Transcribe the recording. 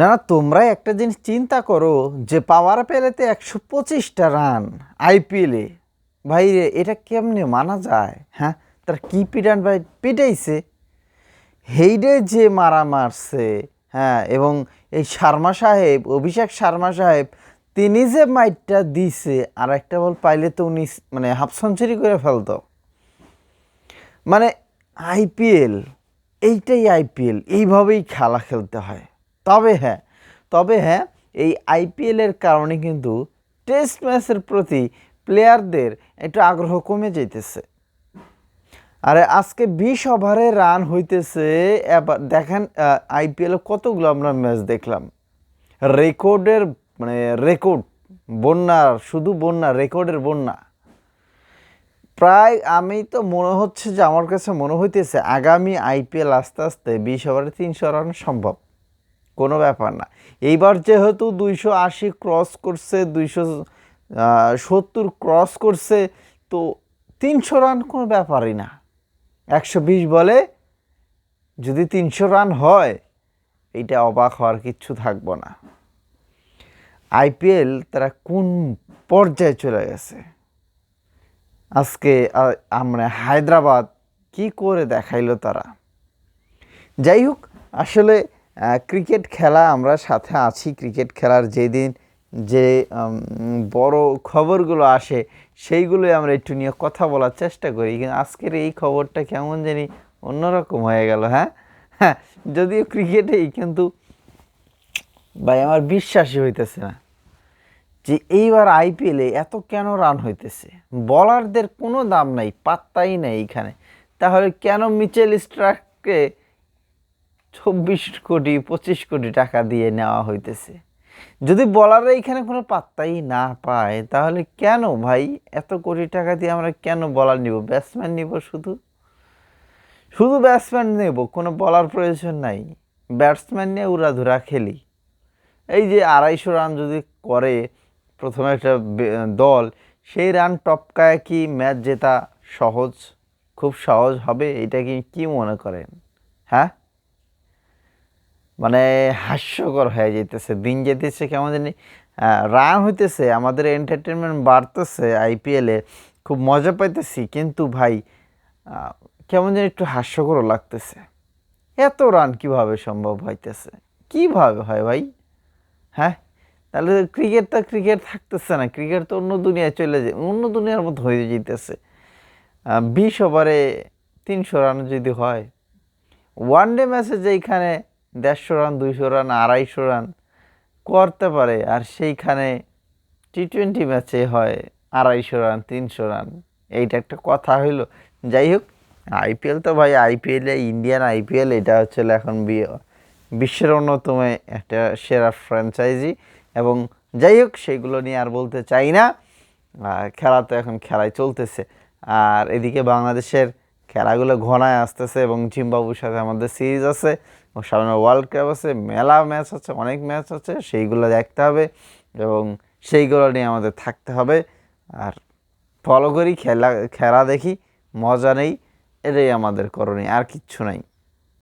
না তোমরা একটা জিনিস চিন্তা করো যে পাওয়ার পেলেতে একশো পঁচিশটা রান আইপিএলে ভাই রে এটা কেমনে মানা যায়? হ্যাঁ তার কি পিটান ভাই পিটাইছে? হেইডে যে মারা মারছে হ্যাঁ এবং এই শর্মা সাহেব, অভিষেক শর্মা সাহেব, তিনি যে মাইটটা দিছে, আর একটা বল পাইলে তো উনি মানে হাফ সেঞ্চুরি করে ফেলতো। মানে আইপিএল, এইটাই আইপিএল, এইভাবেই খেলা খেলতে হয়। তবে হ্যাঁ তবে হ্যাঁ এই আইপিএলের কারণে কিন্তু টেস্ট ম্যাচের প্রতি প্লেয়ারদের একটু আগ্রহ কমে যাইতেছে। আরে আজকে বিশ ওভারে রান হইতেছে, এবার দেখেন আইপিএলে কতগুলো আমরা ম্যাচ দেখলাম। রেকর্ডের মানে রেকর্ড বন্যার শুধু বন্যা, রেকর্ডের বন্যা। প্রায় আমি তো মনে হচ্ছে যে, আমার কাছে মনে হইতেছে আগামী আইপিএল আস্তে আস্তে বিশ ওভারে তিনশো রান সম্ভব। কোনো ব্যাপার না। এইবার যেহেতু দুইশো আশি ক্রস করছে, দুইশো সত্তর ক্রস করছে, তো তিনশো রান কোনো ব্যাপারই না। একশো বিশ বলে যদি তিনশো রান হয়, এইটা অবাক হওয়ার কিচ্ছু থাকব না। আইপিএল তারা কোন পর্যায়ে চলে গেছে? আজকে আমরা হায়দ্রাবাদ কি করে দেখাইলো তারা? যাই হোক, আসলে ক্রিকেট খেলা, আমরা সাথে আছি। ক্রিকেট খেলার যেদিন যে বড় খবরগুলো আসে, সেইগুলোই আমরা একটু নিয়ে কথা বলার চেষ্টা করি। কিন্তু আজকের এই খবরটা কেমন জানি অন্যরকম হয়ে গেল হ্যাঁ? হ্যাঁ যদিও ক্রিকেটেই, কিন্তু ভাই, আমার বিশ্বাসই হইতেছে না যে এইবার আইপিএলে এত কেন রান হইতেছে? বলারদের কোনো দাম নাই, পাত্তাই নাই এইখানে। তাহলে কেন মিচেল স্ট্রাককে চব্বিশ কোটি, পঁচিশ কোটি টাকা দিয়ে নেওয়া হইতেছে। যদি বলাররা এইখানে কোনো পাত্তাই না পায়, তাহলে কেন ভাই? এত কোটি টাকা দিয়ে আমরা কেন বলার নিব? ব্যাটসম্যান নিব শুধু? শুধু ব্যাটসম্যান নেব, কোনো বলার প্রয়োজন নাই। ব্যাটসম্যান নিয়ে উড়াধুরা খেলি। এই যে আড়াইশো রান যদি করে প্রথমে একটা দল, সেই রান টপকায় কি ম্যাচ জেতা সহজ? খুব সহজ হবে, এটা কি কি মনে করেন? হ্যাঁ? মানে হাস্যকর হয়ে যেতেছে দিন যেতেছে কেমন জানি রান হইতেছে, আমাদের এন্টারটেনমেন্ট বাড়তেছে আইপিএলে খুব মজা পাইতেছি। কিন্তু ভাই কেমন যেন একটু হাস্যকরও লাগতেছে। এত রান কীভাবে সম্ভব হইতেছে? কীভাবে হয় ভাই? হ্যাঁ? তাহলে ক্রিকেট তো ক্রিকেট থাকতেছে না। ক্রিকেট তো অন্য দুনিয়ায় চলে যায়, অন্য দুনিয়ার মতো হয়ে যেতেছে বিশ ওভারে তিনশো রান যদি হয় ওয়ান ডে ম্যাচে যেইখানে দেড়শো রান, দুইশো রান, আড়াইশো রান করতে পারে আর সেইখানে টি টোয়েন্টি ম্যাচে হয় আড়াইশো রান, তিনশো রান। এইটা একটা কথা হইল। যাই হোক আইপিএল তো ভাই আইপিএলে ইন্ডিয়ান আইপিএল এটা হচ্ছে এখন বিশ্বের অন্যতম একটা সেরা ফ্র্যাঞ্চাইজি এবং যাই হোক সেইগুলো নিয়ে আর বলতে চাই না। খেলা তো এখন খেলাই চলতেছে। আর এদিকে বাংলাদেশের খেলাগুলো ঘনায় আসতেছে এবং জিম্বাবুর সাথে আমাদের সিরিজ আছে। সামনে ওয়ার্ল্ড কাপ আছে, মেলা ম্যাচ আছে, অনেক ম্যাচ আছে, সেইগুলো দেখতে হবে এবং সেইগুলো নিয়ে আমাদের থাকতে হবে। আর ফলো করি, খেলা খেলা দেখি, মজা নেই, এটাই আমাদের করণীয়, আর কিচ্ছু নাই।